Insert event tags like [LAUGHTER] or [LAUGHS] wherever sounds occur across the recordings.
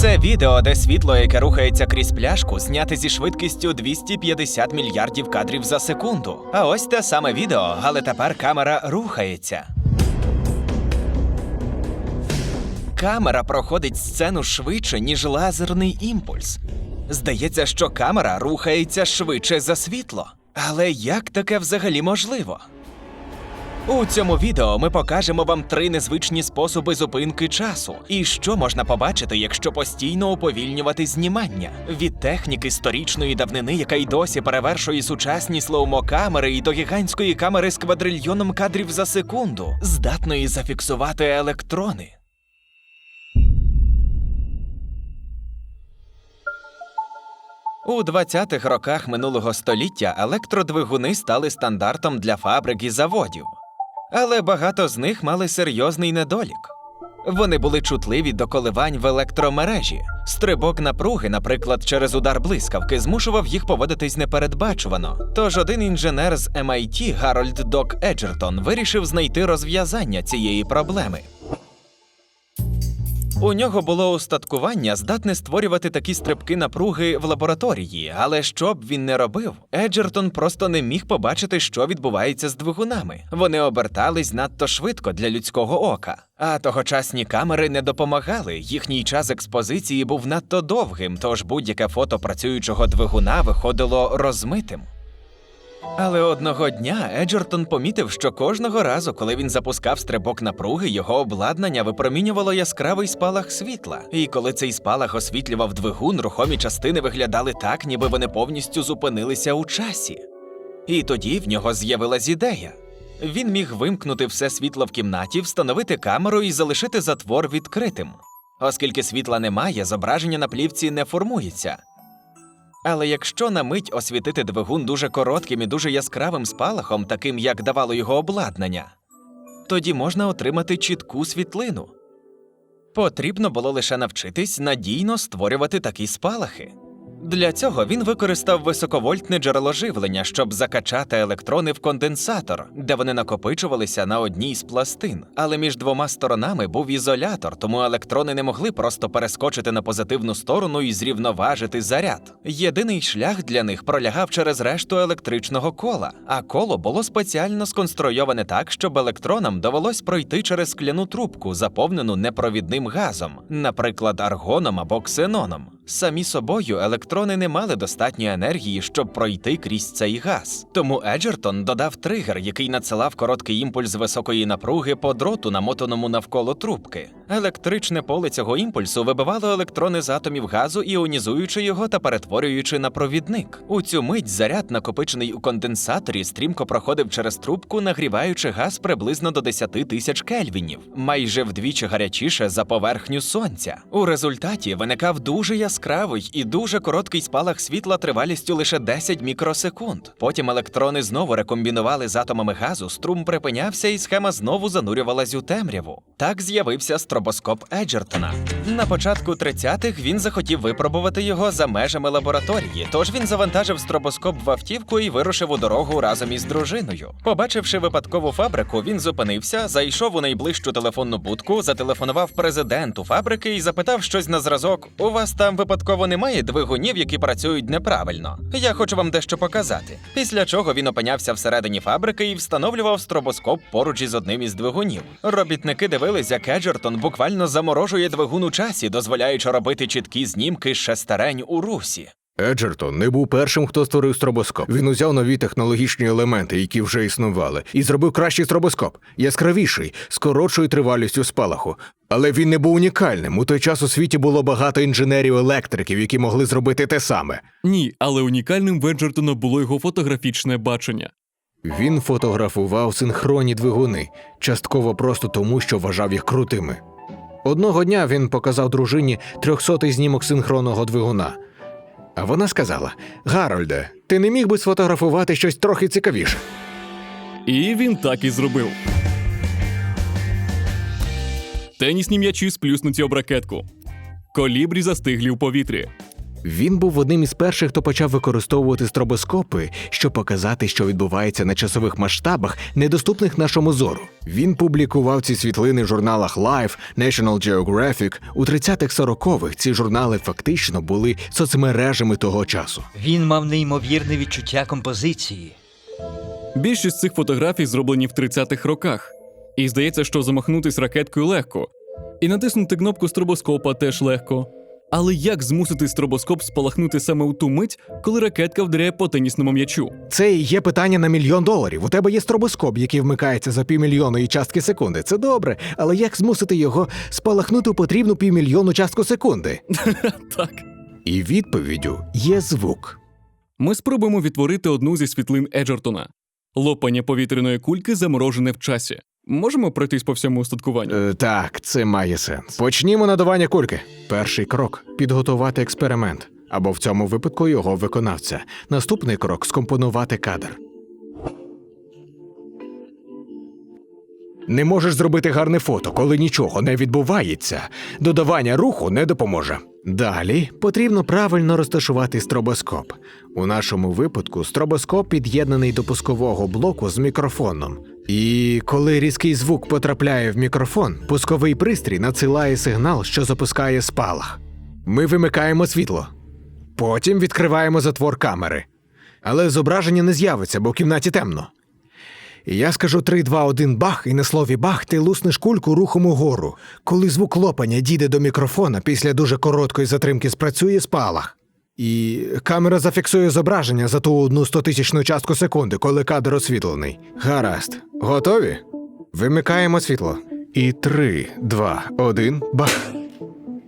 Це відео, де світло, яке рухається крізь пляшку, зняте зі швидкістю 250 мільярдів кадрів за секунду. А ось те саме відео, але тепер камера рухається. Камера проходить сцену швидше, ніж лазерний імпульс. Здається, що камера рухається швидше за світло. Але як таке взагалі можливо? У цьому відео ми покажемо вам три незвичні способи зупинки часу і що можна побачити, якщо постійно уповільнювати знімання від техніки сторічної давнини, яка й досі перевершує сучасні слоумо-камери, і до гігантської камери з квадрильйоном кадрів за секунду, здатної зафіксувати електрони. У 20-х роках минулого століття електродвигуни стали стандартом для фабрик і заводів. Але багато з них мали серйозний недолік. Вони були чутливі до коливань в електромережі. Стрибок напруги, наприклад, через удар блискавки, змушував їх поводитись непередбачувано. Тож один інженер з MIT Гарольд Док Еджертон вирішив знайти розв'язання цієї проблеми. У нього було устаткування, здатне створювати такі стрибки напруги в лабораторії, але що б він не робив, Еджертон просто не міг побачити, що відбувається з двигунами. Вони обертались надто швидко для людського ока. А тогочасні камери не допомагали. Їхній час експозиції був надто довгим, тож будь-яке фото працюючого двигуна виходило розмитим. Але одного дня Еджертон помітив, що кожного разу, коли він запускав стрибок напруги, його обладнання випромінювало яскравий спалах світла. І коли цей спалах освітлював двигун, рухомі частини виглядали так, ніби вони повністю зупинилися у часі. І тоді в нього з'явилась ідея. Він міг вимкнути все світло в кімнаті, встановити камеру і залишити затвор відкритим. Оскільки світла немає, зображення на плівці не формується. Але якщо на мить освітити двигун дуже коротким і дуже яскравим спалахом, таким як давало його обладнання, тоді можна отримати чітку світлину. Потрібно було лише навчитись надійно створювати такі спалахи. Для цього він використав високовольтне джерело живлення, щоб закачати електрони в конденсатор, де вони накопичувалися на одній з пластин. Але між двома сторонами був ізолятор, тому електрони не могли просто перескочити на позитивну сторону і зрівноважити заряд. Єдиний шлях для них пролягав через решту електричного кола, а коло було спеціально сконструйоване так, щоб електронам довелось пройти через скляну трубку, заповнену непровідним газом, наприклад, аргоном або ксеноном. Самі собою електрони не мали достатньої енергії, щоб пройти крізь цей газ. Тому Еджертон додав тригер, який надсилав короткий імпульс високої напруги по дроту, намотаному навколо трубки. Електричне поле цього імпульсу вибивало електрони з атомів газу, іонізуючи його та перетворюючи на провідник. У цю мить заряд, накопичений у конденсаторі, стрімко проходив через трубку, нагріваючи газ приблизно до 10 тисяч кельвінів, майже вдвічі гарячіше за поверхню сонця. У результаті виникав дуже яскравий і дуже короткий спалах світла тривалістю лише 10 мікросекунд. Потім електрони знову рекомбінували з атомами газу, струм припинявся, і схема знову занурювалась у темряву. Так з'явився стробоскоп Еджертона. На початку 30-х він захотів випробувати його за межами лабораторії, тож він завантажив стробоскоп в автівку і вирушив у дорогу разом із дружиною. Побачивши випадкову фабрику, він зупинився, зайшов у найближчу телефонну будку, зателефонував президенту фабрики і запитав щось на зразок: У вас там випадково немає двигунів, які працюють неправильно. Я хочу вам дещо показати. Після чого він опинявся всередині фабрики і встановлював стробоскоп поруч із одним із двигунів. Робітники дивились, як Еджертон буквально заморожує двигун у часі, дозволяючи робити чіткі знімки з шестерень у русі. Еджертон не був першим, хто створив стробоскоп. Він узяв нові технологічні елементи, які вже існували, і зробив кращий стробоскоп, яскравіший, з коротшою тривалістю спалаху. Але він не був унікальним. У той час у світі було багато інженерів-електриків, які могли зробити те саме. Ні, але унікальним в Еджертона було його фотографічне бачення. Він фотографував синхронні двигуни, частково просто тому, що вважав їх крутими. Одного дня він показав дружині трьохсотий знімок синхронного двигуна. А вона сказала: Гарольде, ти не міг би сфотографувати щось трохи цікавіше. І він так і зробив. Тенісні м'ячі сплюснуті об ракетку. Колібрі застиглі в повітрі. Він був одним із перших, хто почав використовувати стробоскопи, щоб показати, що відбувається на часових масштабах, недоступних нашому зору. Він публікував ці світлини в журналах Life, National Geographic. У 30-х-40-х ці журнали фактично були соцмережами того часу. Він мав неймовірне відчуття композиції. Більшість цих фотографій зроблені в 30-х роках. І здається, що замахнутись ракеткою легко. І натиснути кнопку стробоскопа теж легко. Але як змусити стробоскоп спалахнути саме у ту мить, коли ракетка вдаряє по тенісному м'ячу? Це і є питання на мільйон доларів. У тебе є стробоскоп, який вмикається за півмільйонної частки секунди. Це добре, але як змусити його спалахнути у потрібну півмільйонну частку секунди? [LAUGHS] Так. І відповіддю є звук. Ми спробуємо відтворити одну зі світлин Еджертона. Лопання повітряної кульки заморожене в часі. Можемо пройтись по всьому устаткуванню? Е, так, це має сенс. Почнімо надавання кульки. Перший крок підготувати експеримент, або в цьому випадку його виконавця. Наступний крок скомпонувати кадр. Не можеш зробити гарне фото, коли нічого не відбувається. Додавання руху не допоможе. Далі потрібно правильно розташувати стробоскоп. У нашому випадку стробоскоп під'єднаний до пускового блоку з мікрофоном. І коли різкий звук потрапляє в мікрофон, пусковий пристрій надсилає сигнал, що запускає спалах. Ми вимикаємо світло. Потім відкриваємо затвор камери. Але зображення не з'явиться, бо в кімнаті темно. І я скажу 3, 2, 1 бах, і на слові бах ти луснеш кульку рухом угору. Коли звук лопання дійде до мікрофона, після дуже короткої затримки спрацює спалах. І камера зафіксує зображення за ту одну стотисячну частку секунди, коли кадр освітлений. Гаразд. Готові? Вимикаємо світло. І 3, 2, 1 бах.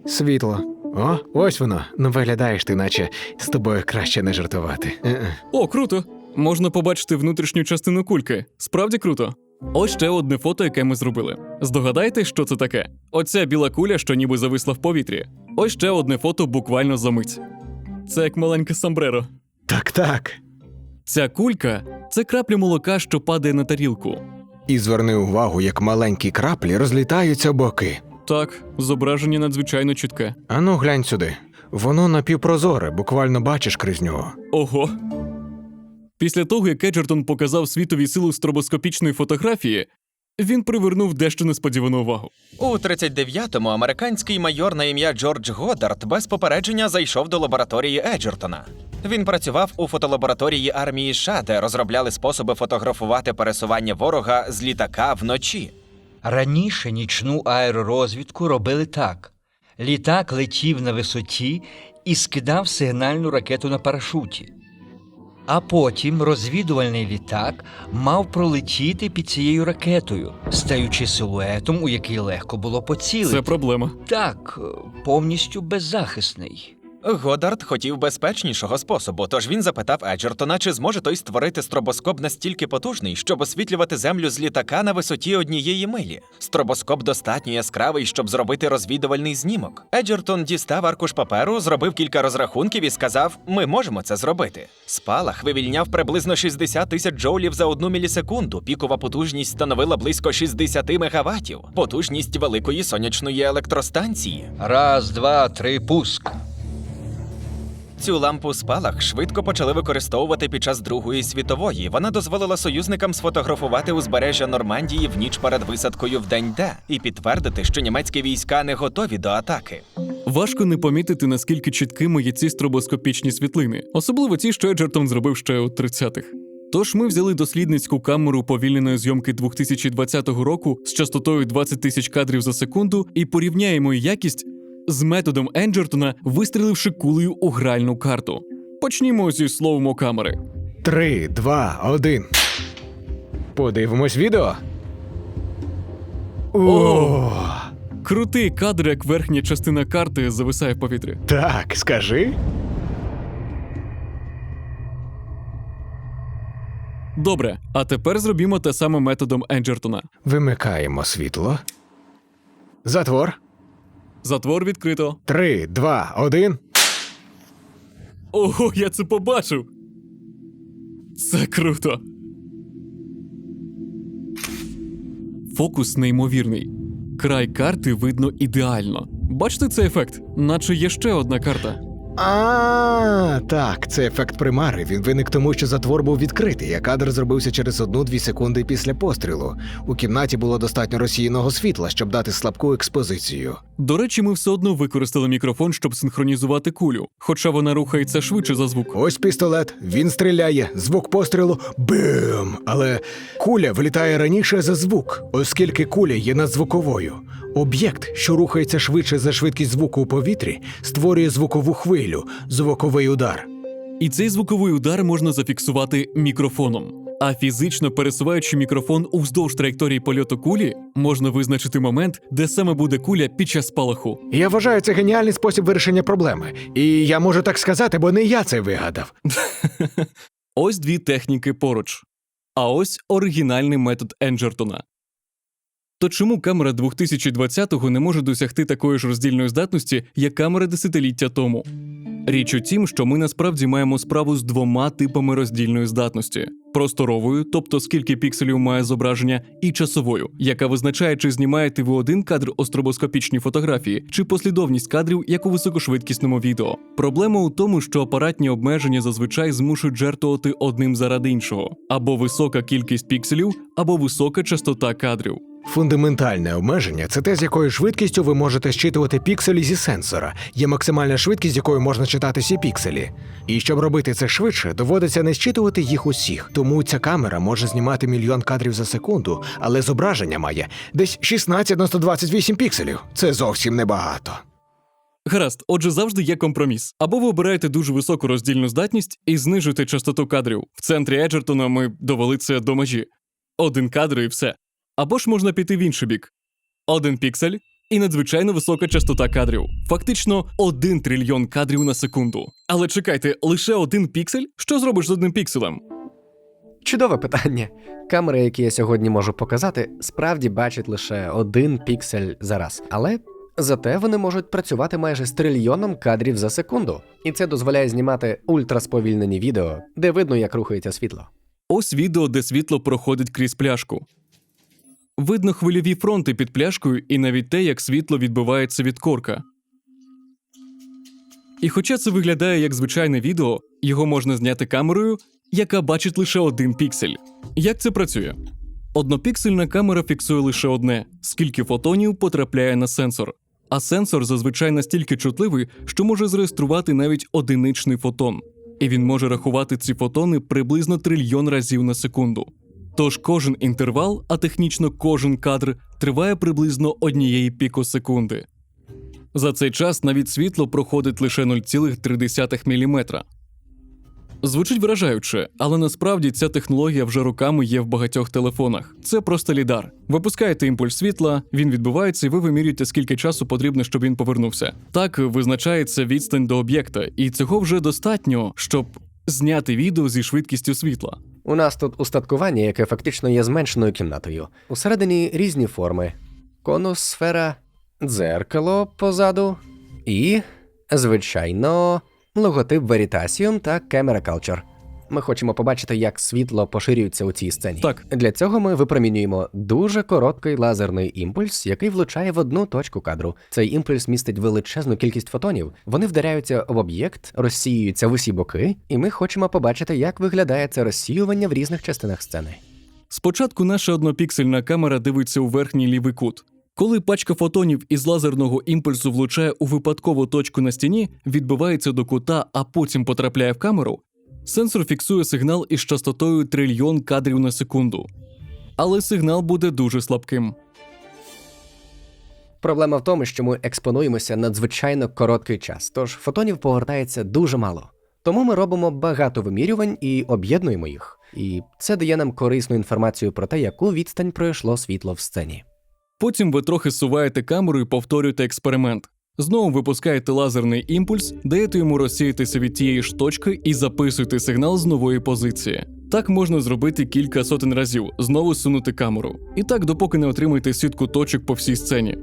Світло. О, ось воно. Ну виглядаєш ти, наче з тобою краще не жартувати. О, круто! Можна побачити внутрішню частину кульки. Справді круто. Ось ще одне фото, яке ми зробили. Здогадайте, що це таке? Оця біла куля, що ніби зависла в повітрі. Ось ще одне фото буквально за мить. Це як маленьке самбреро. Так, так. Ця кулька це крапля молока, що падає на тарілку. І зверни увагу, як маленькі краплі розлітаються боки. Так, зображення надзвичайно чітке. Ану, глянь сюди. Воно напівпрозоре, буквально бачиш крізь нього. Ого. Після того, як Еджертон показав світові силу стробоскопічної фотографії, він привернув дещо несподівану увагу. У 39-му американський майор на ім'я Джордж Годдард без попередження зайшов до лабораторії Еджертона. Він працював у фотолабораторії армії США, де розробляли способи фотографувати пересування ворога з літака вночі. Раніше нічну аеророзвідку робили так: літак летів на висоті і скидав сигнальну ракету на парашуті. А потім розвідувальний літак мав пролетіти під цією ракетою, стаючи силуетом, у який легко було поцілити. Це проблема. Так, повністю беззахисний. Годдард хотів безпечнішого способу, тож він запитав Еджертона, чи зможе той створити стробоскоп настільки потужний, щоб освітлювати землю з літака на висоті однієї милі. Стробоскоп достатньо яскравий, щоб зробити розвідувальний знімок. Еджертон дістав аркуш паперу, зробив кілька розрахунків і сказав: Ми можемо це зробити. Спалах вивільняв приблизно 60 тисяч джоулів за одну мілісекунду. Пікова потужність становила близько 60 мегаваттів. Потужність великої сонячної електростанції. Раз, два, три, пуск. Цю лампу спалах швидко почали використовувати під час Другої світової. Вона дозволила союзникам сфотографувати узбережжя Нормандії в ніч перед висадкою в день Д і підтвердити, що німецькі війська не готові до атаки. Важко не помітити, наскільки чіткими є ці стробоскопічні світлини, особливо ті, що Еджертон зробив ще у 30-х. Тож ми взяли дослідницьку камеру повільненої зйомки 2020 року з частотою 20 тисяч кадрів за секунду і порівняємо якість з методом Енджертона, вистріливши кулею у гральну карту. Почнімо зі словом камери. Три, два, один. Подивимось відео. О, Крутий кадр, як верхня частина карти зависає в повітрі. так, скажи. Добре, а тепер зробімо те саме методом Енджертона. Вимикаємо світло. Затвор. Затвор відкрито. Три, два, один. Ого, я це побачив. Це круто. Фокус неймовірний. Край карти видно ідеально. Бачите цей ефект? Наче є ще одна карта. А, так, це ефект примари. Він виник тому, що затвор був відкритий, а кадр зробився через одну-дві секунди після пострілу. У кімнаті було достатньо розсіяного світла, щоб дати слабку експозицію. До речі, ми все одно використали мікрофон, щоб синхронізувати кулю, хоча вона рухається швидше за звук. Ось пістолет, він стріляє, звук пострілу бим. Але куля вилітає раніше за звук, оскільки куля є надзвуковою. Об'єкт, що рухається швидше за швидкість звуку у повітрі, створює звукову хвилю, звуковий удар. І цей звуковий удар можна зафіксувати мікрофоном. А фізично пересуваючи мікрофон уздовж траєкторії польоту кулі, можна визначити момент, де саме буде куля під час спалаху. Я вважаю це геніальний спосіб вирішення проблеми. І я можу так сказати, бо не я це вигадав. [LAUGHS] Ось дві техніки поруч. А ось оригінальний метод Енджертона. То чому камера 2020-го не може досягти такої ж роздільної здатності, як камера десятиліття тому? Річ у тім, що ми насправді маємо справу з двома типами роздільної здатності: просторовою, тобто скільки пікселів має зображення, і часовою, яка визначає, чи знімаєте ви один кадр у фотографії, чи послідовність кадрів, як у високошвидкісному відео. Проблема у тому, що апаратні обмеження зазвичай змушують жертвувати одним заради іншого: або висока кількість пікселів, або висока частота кадрів. Фундаментальне обмеження це те, з якою швидкістю ви можете щитувати пікселі зі сенсора. Є максимальна швидкість, з якою можна читати всі пікселі. І щоб робити це швидше, доводиться не щитувати їх усіх. Тому ця камера може знімати мільйон кадрів за секунду, але зображення має десь 16 на 128 пікселів. Це зовсім небагато. Гаразд, отже, завжди є компроміс. Або ви обираєте дуже високу роздільну здатність і знижуєте частоту кадрів. В центрі Еджертона ми довели це до межі. Один кадр і все. Або ж можна піти в інший бік. Один піксель і надзвичайно висока частота кадрів. Фактично один трильйон кадрів на секунду. Але чекайте, лише один піксель? Що зробиш з одним пікселем? Чудове питання. Камери, які я сьогодні можу показати, справді бачать лише один піксель за раз, але зате вони можуть працювати майже з трильйоном кадрів за секунду, і це дозволяє знімати ультрасповільнені відео, де видно, як рухається світло. Ось відео, де світло проходить крізь пляшку. Видно хвильові фронти під пляшкою і навіть те, як світло відбивається від корка. І хоча це виглядає як звичайне відео, його можна зняти камерою, яка бачить лише один піксель. Як це працює? Однопіксельна камера фіксує лише одне, скільки фотонів потрапляє на сенсор. А сенсор зазвичай настільки чутливий, що може зреєструвати навіть одиничний фотон. І він може рахувати ці фотони приблизно трильйон разів на секунду. Тож кожен інтервал, а технічно кожен кадр, триває приблизно однієї пікосекунди. За цей час навіть світло проходить лише 0,3 мм. Звучить вражаюче, але насправді ця технологія вже роками є в багатьох телефонах. Це просто лідар. Випускаєте імпульс світла, він відбувається, і ви вимірюєте, скільки часу потрібно, щоб він повернувся. Так визначається відстань до об'єкта, і цього вже достатньо, щоб зняти відео зі швидкістю світла. У нас тут устаткування, яке фактично є зменшеною кімнатою. Усередині різні форми: конус, сфера, дзеркало позаду і, звичайно, логотип Veritasium та Camera Culture. Ми хочемо побачити, як світло поширюється у цій сцені. Так. Для цього ми випромінюємо дуже короткий лазерний імпульс, який влучає в одну точку кадру. Цей імпульс містить величезну кількість фотонів. Вони вдаряються об об'єкт, розсіюються в усі боки, і ми хочемо побачити, як виглядає це розсіювання в різних частинах сцени. Спочатку наша однопіксельна камера дивиться у верхній лівий кут. Коли пачка фотонів із лазерного імпульсу влучає у випадкову точку на стіні, відбивається до кута, а потім потрапляє в камеру, сенсор фіксує сигнал із частотою трильйон кадрів на секунду. Але сигнал буде дуже слабким. Проблема в тому, що ми експонуємося надзвичайно короткий час, тож фотонів повертається дуже мало. Тому ми робимо багато вимірювань і об'єднуємо їх. І це дає нам корисну інформацію про те, яку відстань пройшло світло в сцені. Потім ви трохи суваєте камеру і повторюєте експеримент. Знову випускаєте лазерний імпульс, даєте йому розсіятися від тієї ж точки і записуєте сигнал з нової позиції. Так можна зробити кілька сотень разів, знову сунути камеру. І так, допоки не отримаєте сітку точок по всій сцені.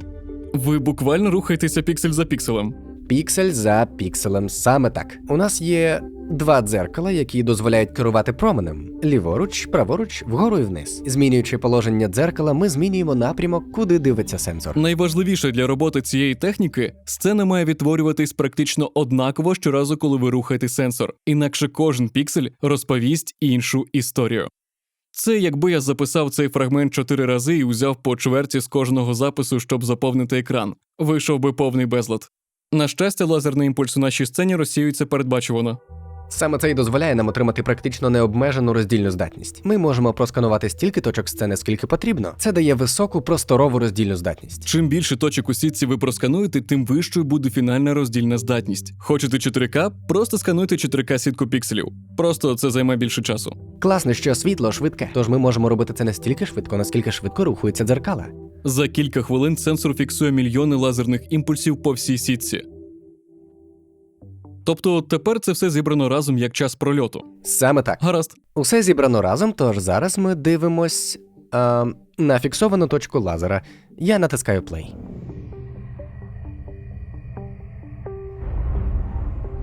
Ви буквально рухаєтеся піксель за пікселем. Піксель за пікселем, саме так. У нас є два дзеркала, які дозволяють керувати променем ліворуч, праворуч, вгору і вниз. Змінюючи положення дзеркала, ми змінюємо напрямок, куди дивиться сенсор. Найважливіше для роботи цієї техніки сцена має відтворюватись практично однаково щоразу, коли ви рухаєте сенсор, інакше кожен піксель розповість іншу історію. Це якби я записав цей фрагмент чотири рази і узяв по чверті з кожного запису, щоб заповнити екран. Вийшов би повний безлад. На щастя, лазерний імпульс у нашій сцені розсіюється передбачувано. Саме це й дозволяє нам отримати практично необмежену роздільну здатність. Ми можемо просканувати стільки точок сцени, скільки потрібно. Це дає високу просторову роздільну здатність. Чим більше точок у сітці ви проскануєте, тим вищою буде фінальна роздільна здатність. Хочете 4К? Просто скануйте 4К сітку пікселів. Просто це займе більше часу. Класно, що світло швидке, тож ми можемо робити це настільки швидко, наскільки швидко рухаються дзеркала. За кілька хвилин сенсор фіксує мільйони лазерних імпульсів по всій сітці. Тобто тепер це все зібрано разом як час прольоту. Саме так. Гаразд. Усе зібрано разом, тож зараз ми дивимось а, на фіксовану точку лазера. Я натискаю play.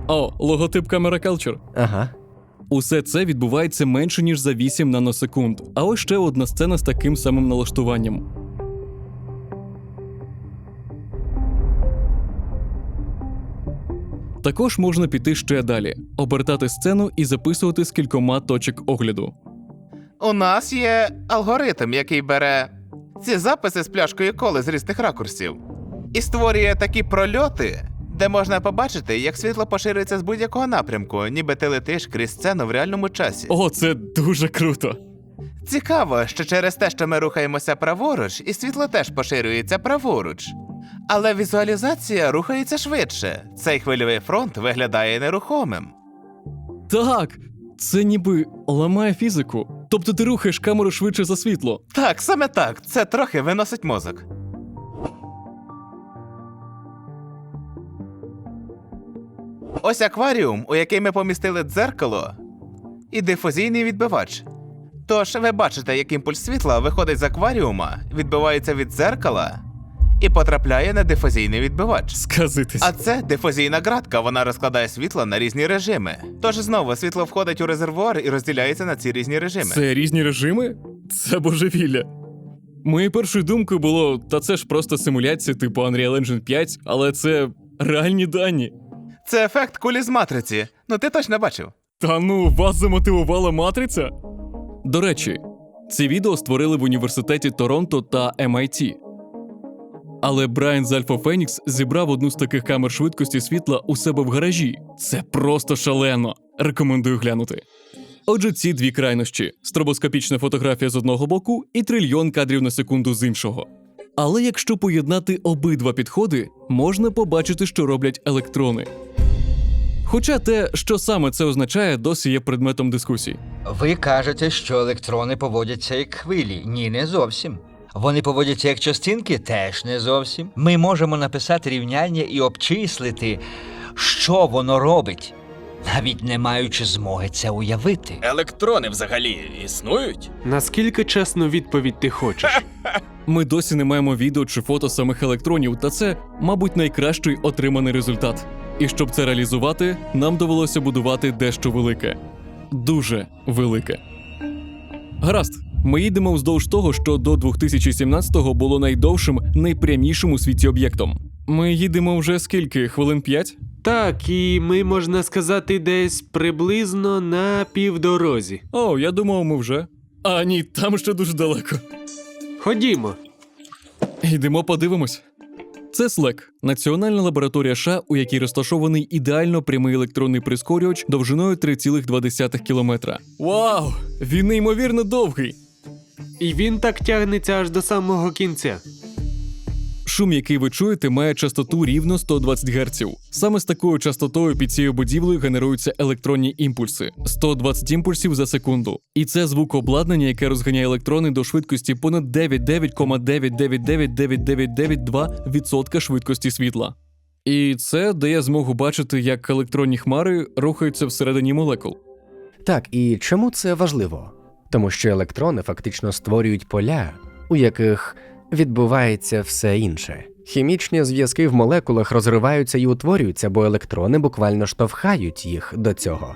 О, логотип Camera Culture. Ага. Усе це відбувається менше ніж за 8 наносекунд. А ось ще одна сцена з таким самим налаштуванням. Також можна піти ще далі, обертати сцену і записувати з кількома точок огляду. У нас є алгоритм, який бере ці записи з пляшкою коли з різних ракурсів і створює такі прольоти, де можна побачити, як світло поширюється з будь-якого напрямку, ніби ти летиш крізь сцену в реальному часі. О, це дуже круто! Цікаво, що через те, що ми рухаємося праворуч, і світло теж поширюється праворуч. Але візуалізація рухається швидше. Цей хвильовий фронт виглядає нерухомим. Так, це ніби ламає фізику. Тобто ти рухаєш камеру швидше за світло. Так, саме так. Це трохи виносить мозок. Ось акваріум, у який ми помістили дзеркало, і дифузійний відбивач. Тож ви бачите, як імпульс світла виходить з акваріума, відбивається від дзеркала і потрапляє на дифузійний відбивач. Сказитись. А це дифузійна градка, вона розкладає світло на різні режими. Тож знову світло входить у резервуар і розділяється на ці різні режими. Це різні режими? Це божевілля. Моєю першою думкою було: та це ж просто симуляція типу Unreal Engine 5, але це реальні дані. Це ефект кулі з матриці. Ну ти точно бачив. Та ну, вас замотивувала матриця? До речі, ці відео створили в університеті Торонто та MIT. Але Брайан з Альфа Фенікс зібрав одну з таких камер швидкості світла у себе в гаражі. Це просто шалено. Рекомендую глянути. Отже, ці дві крайнощі: стробоскопічна фотографія з одного боку і трильйон кадрів на секунду з іншого. Але якщо поєднати обидва підходи, можна побачити, що роблять електрони. Хоча те, що саме це означає, досі є предметом дискусій. Ви кажете, що електрони поводяться як хвилі. Ні, не зовсім. Вони поводяться як частинки, теж не зовсім. Ми можемо написати рівняння і обчислити, що воно робить, навіть не маючи змоги це уявити. Електрони взагалі існують? Наскільки чесну відповідь ти хочеш? [LAUGHS] Ми досі не маємо відео чи фото самих електронів, та це, мабуть, найкращий отриманий результат. І щоб це реалізувати, нам довелося будувати дещо велике. Дуже велике. Гаразд, ми їдемо вздовж того, що до 2017-го було найдовшим, найпрямішим у світі об'єктом. Ми їдемо вже скільки? Хвилин п'ять? так, і ми, можна сказати, десь приблизно на півдорозі. О, я думав, ми вже. А ні, там ще дуже далеко. Ходімо. Йдемо подивимось. Це SLEC – національна лабораторія США, у якій розташований ідеально прямий електронний прискорювач довжиною 3,2 кілометра. Вау! Він неймовірно довгий. І він так тягнеться аж до самого кінця. Шум, який ви чуєте, має частоту рівно 120 Гц. Саме з такою частотою під цією будівлею генеруються електронні імпульси 120 імпульсів за секунду. І це звукообладнання, яке розганяє електрони до швидкості понад 99,99999992% швидкості світла. І це дає змогу бачити, як електронні хмари рухаються всередині молекул. Так, і чому це важливо? Тому що електрони фактично створюють поля, у яких відбувається все інше. Хімічні зв'язки в молекулах розриваються і утворюються, бо електрони буквально штовхають їх до цього.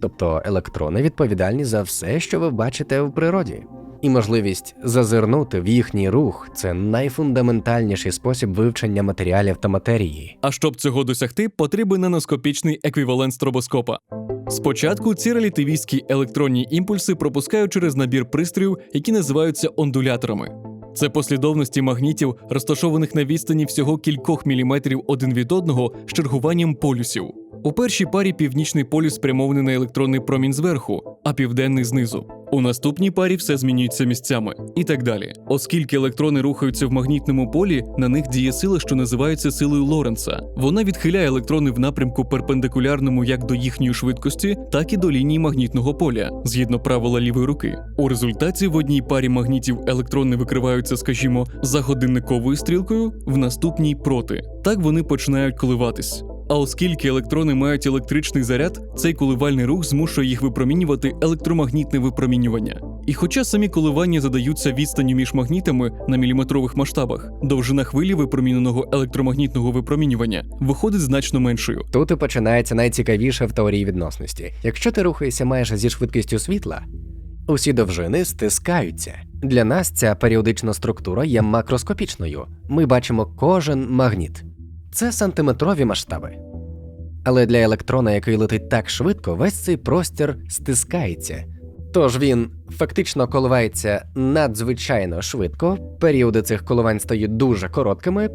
тобто електрони відповідальні за все, що ви бачите в природі. І можливість зазирнути в їхній рух це найфундаментальніший спосіб вивчення матеріалів та матерії. А щоб цього досягти, потрібен наноскопічний еквівалент стробоскопа. Спочатку ці релятивістські електронні імпульси пропускають через набір пристроїв, які називаються ондуляторами. Це послідовності магнітів, розташованих на відстані всього кількох міліметрів один від одного з чергуванням полюсів. У першій парі північний полюс спрямований на електронний промінь зверху, а південний знизу. У наступній парі все змінюється місцями і так далі. Оскільки електрони рухаються в магнітному полі, на них діє сила, що називається силою Лоренца. Вона відхиляє електрони в напрямку перпендикулярному як до їхньої швидкості, так і до лінії магнітного поля, згідно правила лівої руки. У результаті в одній парі магнітів електрони викриваються, скажімо, за годинниковою стрілкою, в наступній проти. Так вони починають коливатись. А оскільки електрони мають електричний заряд, цей коливальний рух змушує їх випромінювати електромагнітне випромінювання. І хоча самі коливання задаються відстанню між магнітами на міліметрових масштабах, довжина хвилі випроміненого електромагнітного випромінювання виходить значно меншою. Тут і починається найцікавіше в теорії відносності. Якщо ти рухаєшся майже зі швидкістю світла, усі довжини стискаються. Для нас ця періодична структура є макроскопічною. Ми бачимо кожен магніт. Це сантиметрові масштаби. Але для електрона, який летить так швидко, весь цей простір стискається. Тож він фактично коливається надзвичайно швидко, періоди цих коливань стають дуже короткими.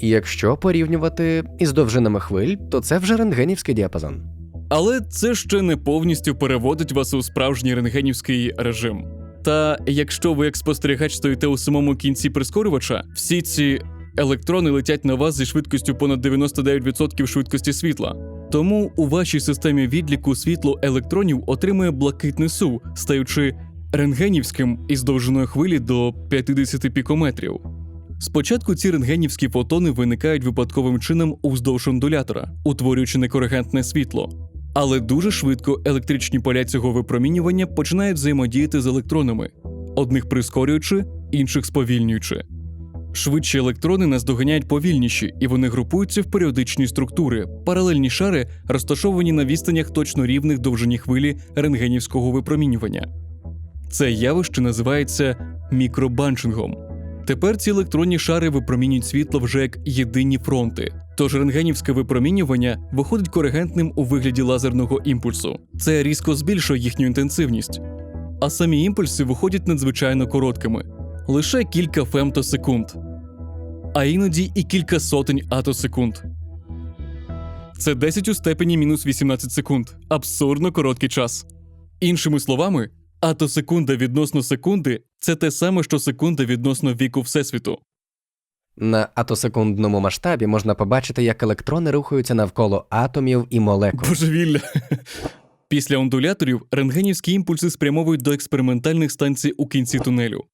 І якщо порівнювати із довжинами хвиль, то це вже рентгенівський діапазон. Але це ще не повністю переводить вас у справжній рентгенівський режим. Та якщо ви як спостерігач стоїте у самому кінці прискорювача, всі ці електрони летять на вас зі швидкістю понад 99% швидкості світла. Тому у вашій системі відліку світло електронів отримує блакитний су, стаючи рентгенівським із довжиною хвилі до 50 пікометрів. Спочатку ці рентгенівські фотони виникають випадковим чином уздовж ондулятора, утворюючи некоригентне світло. Але дуже швидко електричні поля цього випромінювання починають взаємодіяти з електронами, одних прискорюючи, інших сповільнюючи. Швидші електрони наздоганяють повільніші, і вони групуються в періодичні структури, паралельні шари, розташовані на відстанях точно рівних довжині хвилі рентгенівського випромінювання. Це явище називається мікробанчингом. Тепер ці електронні шари випромінюють світло вже як єдині фронти. Тож рентгенівське випромінювання виходить коригентним у вигляді лазерного імпульсу. Це різко збільшує їхню інтенсивність. А самі імпульси виходять надзвичайно короткими лише кілька фемтосекунд, а іноді і кілька сотень атосекунд. Це 10 у степені мінус 18 секунд. Абсурдно короткий час. Іншими словами, атосекунда відносно секунди це те саме, що секунда відносно віку Всесвіту. На атосекундному масштабі можна побачити, як електрони рухаються навколо атомів і молекул. Божевілля. Після ондуляторів рентгенівські імпульси спрямовують до експериментальних станцій у кінці тунелю.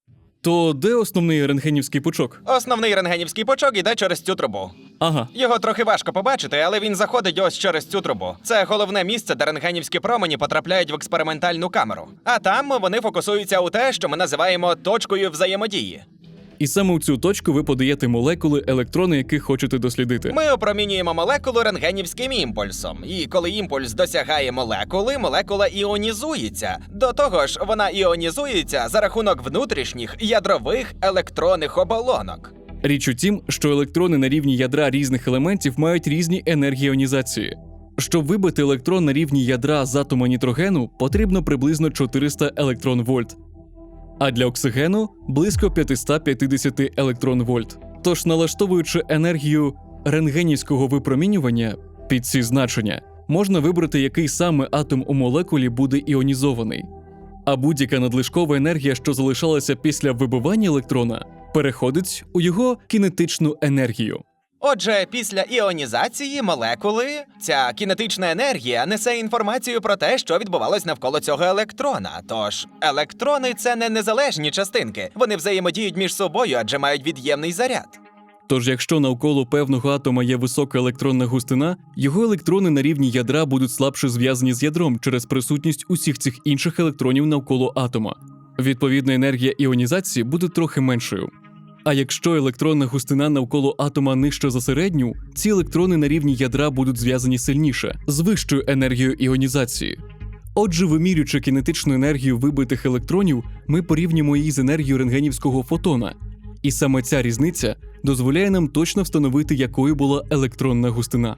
То де основний рентгенівський пучок? Основний рентгенівський пучок іде через цю трубу. Ага, Його трохи важко побачити, але він заходить ось через цю трубу. Це головне місце, де рентгенівські промені потрапляють в експериментальну камеру. А там вони фокусуються у те, що ми називаємо точкою взаємодії. І саме у цю точку ви подаєте молекули, електрони, яких хочете дослідити. Ми опромінюємо молекулу рентгенівським імпульсом. І коли імпульс досягає молекули, молекула іонізується. До того ж, вона іонізується за рахунок внутрішніх ядрових електронних оболонок. Річ у тім, що електрони на рівні ядра різних елементів мають різні енергії іонізації. Щоб вибити електрон на рівні ядра з атома нітрогену, потрібно приблизно 400 електрон вольт, а для оксигену близько 550 електрон вольт. Тож, налаштовуючи енергію рентгенівського випромінювання під ці значення, можна вибрати, який саме атом у молекулі буде іонізований. А будь-яка надлишкова енергія, що залишалася після вибивання електрона, переходить у його кінетичну енергію. Отже, після іонізації молекули ця кінетична енергія несе інформацію про те, що відбувалось навколо цього електрона. Тож електрони це не незалежні частинки, вони взаємодіють між собою, адже мають від'ємний заряд. Тож, якщо навколо певного атома є висока електронна густина, його електрони на рівні ядра будуть слабше зв'язані з ядром через присутність усіх цих інших електронів навколо атома. Відповідна енергія іонізації буде трохи меншою. А якщо електронна густина навколо атома нижча за середню, ці електрони на рівні ядра будуть зв'язані сильніше з вищою енергією іонізації. Отже, вимірюючи кінетичну енергію вибитих електронів, ми порівнюємо її з енергією рентгенівського фотона. І саме ця різниця дозволяє нам точно встановити, якою була електронна густина.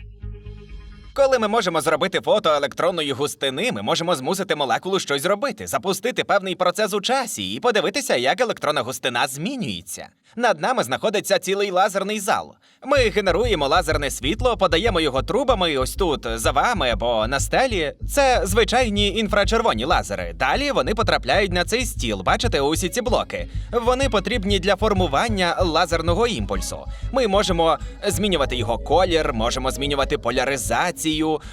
Коли ми можемо зробити фото електронної густини, ми можемо змусити молекулу щось зробити, запустити певний процес у часі і подивитися, як електронна густина змінюється. Над нами знаходиться цілий лазерний зал. Ми генеруємо лазерне світло, подаємо його трубами ось тут за вами або на стелі. Це звичайні інфрачервоні лазери. Далі вони потрапляють на цей стіл. Бачите усі ці блоки. Вони потрібні для формування лазерного імпульсу. Ми можемо змінювати його колір, можемо змінювати поляризацію,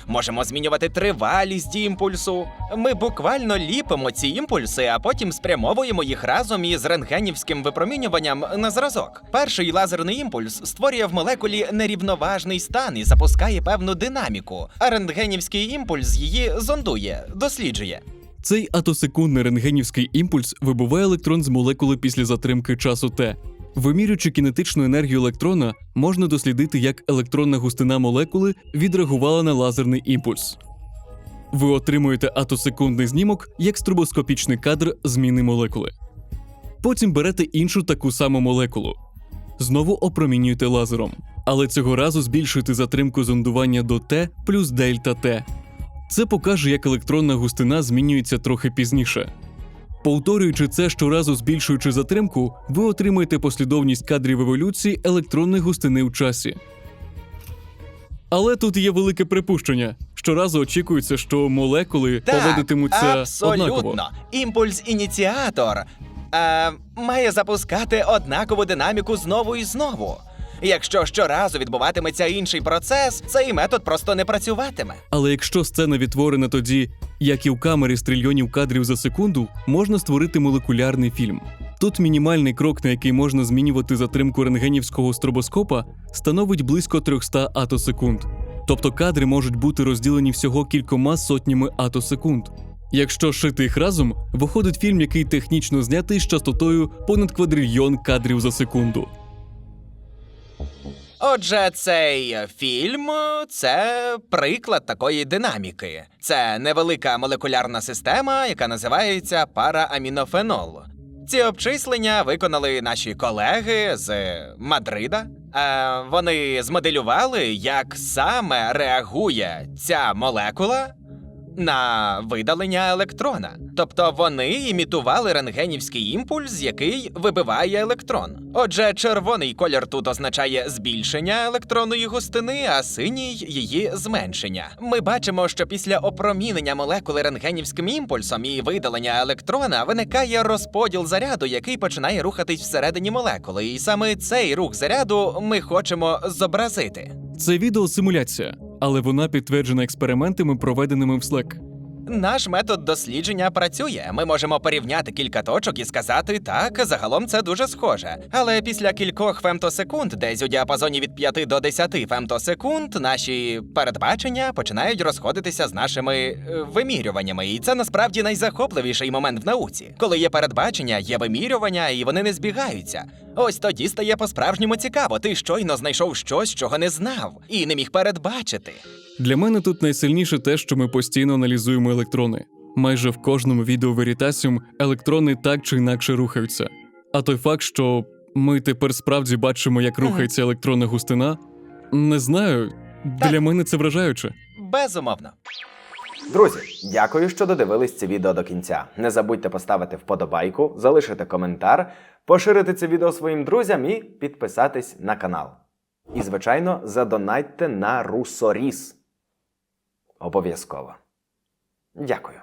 можемо змінювати тривалість імпульсу. Ми буквально ліпимо ці імпульси, а потім спрямовуємо їх разом із рентгенівським випромінюванням на зразок. Перший лазерний імпульс створює в молекулі нерівноважний стан і запускає певну динаміку, а рентгенівський імпульс її зондує, досліджує. Цей атосекундний рентгенівський імпульс вибуває електрон з молекули після затримки часу Т. Вимірюючи кінетичну енергію електрона, можна дослідити, як електронна густина молекули відреагувала на лазерний імпульс. Ви отримуєте атосекундний знімок як стробоскопічний кадр зміни молекули. Потім берете іншу таку саму молекулу. Знову опромінюєте лазером, але цього разу збільшуєте затримку зондування до Т плюс дельта Т. Це покаже, як електронна густина змінюється трохи пізніше. Повторюючи це щоразу збільшуючи затримку, ви отримаєте послідовність кадрів еволюції електронної густини в часі. Але тут є велике припущення. Щоразу очікується, що молекули поводитимуться абсолютно. однаково. Імпульс-ініціатор е, має запускати однакову динаміку знову і знову. Якщо щоразу відбуватиметься інший процес, цей метод просто не працюватиме. Але якщо сцена відтворена тоді, як і в камері з трильйонів кадрів за секунду, можна створити молекулярний фільм. Тут мінімальний крок, на який можна змінювати затримку рентгенівського стробоскопа, становить близько 300 атосекунд. Тобто кадри можуть бути розділені всього кількома сотнями атосекунд. Якщо шити їх разом, виходить фільм, який технічно знятий з частотою понад квадрильйон кадрів за секунду. Отже, цей фільм це приклад такої динаміки. Це невелика молекулярна система, яка називається параамінофенол. Ці обчислення виконали наші колеги з Мадрида. Е, вони змоделювали, як саме реагує ця молекула на видалення електрона. Тобто вони імітували рентгенівський імпульс, який вибиває електрон. Отже, червоний колір тут означає збільшення електронної густини, а синій її зменшення. Ми бачимо, що після опромінення молекули рентгенівським імпульсом і видалення електрона виникає розподіл заряду, який починає рухатись всередині молекули. І саме цей рух заряду ми хочемо зобразити. Це відео симуляція, але вона підтверджена експериментами, проведеними в Slack. Наш метод дослідження працює. Ми можемо порівняти кілька точок і сказати, так, загалом це дуже схоже. Але після кількох фемтосекунд, десь у діапазоні від 5 до 10 фемтосекунд, наші передбачення починають розходитися з нашими е, вимірюваннями. І це насправді найзахопливіший момент в науці. Коли є передбачення, є вимірювання, і вони не збігаються. Ось тоді стає по-справжньому цікаво. Ти щойно знайшов щось, чого не знав, і не міг передбачити. Для мене тут найсильніше те, що ми постійно аналізуємо електрони. Майже в кожному відео Veritasium електрони так чи інакше рухаються. А той факт, що ми тепер справді бачимо, як рухається електронна густина, не знаю. Для мене це вражаюче. Безумовно. Друзі, дякую, що додивились це відео до кінця. Не забудьте поставити вподобайку, залишити коментар, поширити це відео своїм друзям і підписатись на канал. І, звичайно, задонатьте на Русоріс. Обов'язково. Дякую.